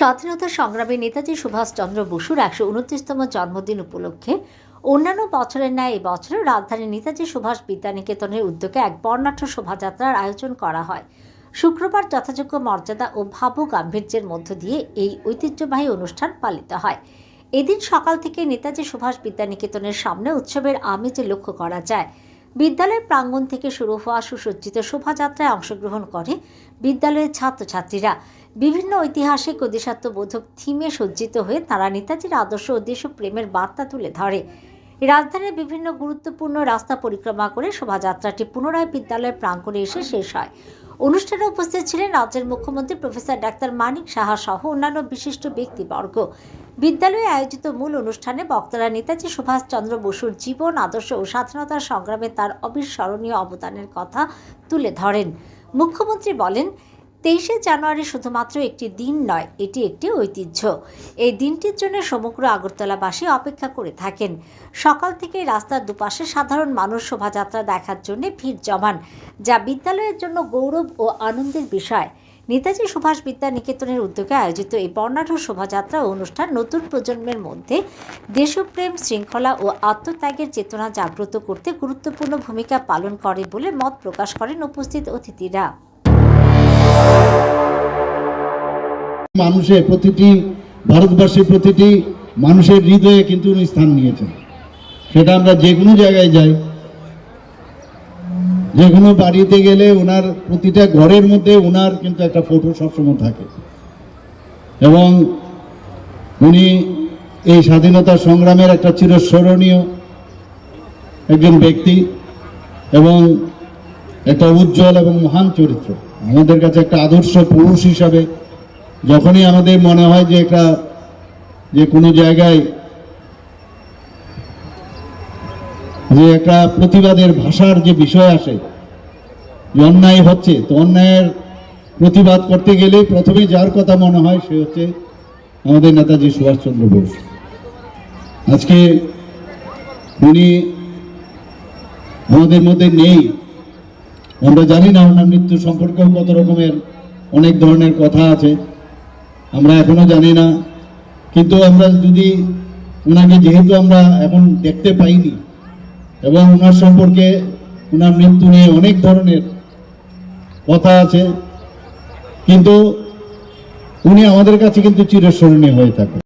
স্বাধীনতা সংগ্রামী নেতাজি সুভাষচন্দ্র বসুর একশো উনত্রিশতম জন্মদিন উপলক্ষে অন্যান্য বছরের ন্যায় এই বছরও রাজধানীর নেতাজি সুভাষ বিদ্যানিকেতনের উদ্যোগে এক বর্ণাঢ্য শোভাযাত্রার আয়োজন করা হয়। শুক্রবার যথাযোগ্য মর্যাদা ও ভাবু গাম্ভীর্যের মধ্য দিয়ে এই ঐতিহ্যবাহী অনুষ্ঠান পালিত হয়। এদিন সকাল থেকে নেতাজি সুভাষ বিদ্যানিকেতনের সামনে উৎসবের আমেজে লক্ষ্য করা যায়। বিদ্যালয়ের প্রাঙ্গণ থেকে শুরু হওয়া সুসজ্জিত শোভাযাত্রায় অংশগ্রহণ করে বিদ্যালয়ের ছাত্রছাত্রীরা। বিভিন্ন ঐতিহাসিক ও দেশাত্মবোধক থিমে সজ্জিত হয়ে তারা নেতাজির আদর্শ ও দেশপ্রেমের বার্তা তুলে ধরে। রাজধানীর বিভিন্ন গুরুত্বপূর্ণ রাস্তা পরিক্রমা করে শোভাযাত্রাটি পুনরায় বিদ্যালয়ের প্রাঙ্গণে এসে শেষ হয়। অনুষ্ঠানে উপস্থিত ছিলেন রাজ্যের মুখ্যমন্ত্রী প্রফেসর ডাক্তার মানিক সাহা সহ অন্যান্য বিশিষ্ট ব্যক্তিবর্গ। বিদ্যালয়ে আয়োজিত মূল অনুষ্ঠানে বক্তারা নেতাজি সুভাষচন্দ্র বসুর জীবন, আদর্শ ও স্বাধীনতা সংগ্রামে তার অবিস্মরণীয় অবদানের কথা তুলে ধরেন। মুখ্যমন্ত্রী বলেন তেইশে জানুয়ারি শুধুমাত্র একটি দিন নয়, এটি একটি ঐতিহ্য। এই দিনটির জন্য সমগ্র আগরতলাবাসী অপেক্ষা করে থাকেন। সকাল থেকে রাস্তার দুপাশে সাধারণ মানুষ শোভাযাত্রা দেখার জন্য ভিড় জমান, যা বিদ্যালয়ের জন্য গৌরব ও আনন্দের বিষয়। নেতাজি সুভাষ বিদ্যা নিকেতনের উদ্যোগে আয়োজিত এই বর্ণাঢ্য শোভাযাত্রা অনুষ্ঠান নতুন প্রজন্মের মধ্যে দেশপ্রেম, শৃঙ্খলা ও আত্মত্যাগের চেতনা জাগ্রত করতে গুরুত্বপূর্ণ ভূমিকা পালন করে বলে মত প্রকাশ করেন উপস্থিত অতিথিরা। মানুষের প্রতিটি ভারতবর্ষের প্রতিটি মানুষের হৃদয়ে কিন্তু উনি স্থান নিয়েছেন। সেটা আমরা যে কোনো জায়গায় যাই। যে কোনো বাড়িতে গেলে ওনার প্রতিটা ঘরের মধ্যে ওনার কিন্তু একটা ফটো সবসময় থাকে। এবং উনি এই স্বাধীনতা সংগ্রামের একটা চিরস্মরণীয় একজন ব্যক্তি এবং একটা উজ্জ্বল এবং মহান চরিত্র। আমাদের কাছে একটা আদর্শ পুরুষ হিসাবে যখনই আমাদের মনে হয় যে একটা, যে কোনো জায়গায় যে একটা প্রতিবাদের ভাষার যে বিষয় আসে, যে অন্যায় হচ্ছে, তো অন্যায়ের প্রতিবাদ করতে গেলে প্রথমে যার কথা মনে হয় সে হচ্ছে আমাদের নেতাজি সুভাষচন্দ্র বোস। আজকে উনি আমাদের মধ্যে নেই। আমরা জানি না ওনার মৃত্যু সম্পর্কেও কত রকমের অনেক ধরনের কথা আছে। আমরা এখনও জানি না। কিন্তু আমরা যদি ওনাকে যেহেতু আমরা এখন দেখতে পাইনি এবং ওনার সম্পর্কে ওনার মৃত্যু নিয়ে অনেক ধরনের কথা আছে, কিন্তু উনি আমাদের কাছে কিন্তু চিরস্মরণীয় হয়ে থাকে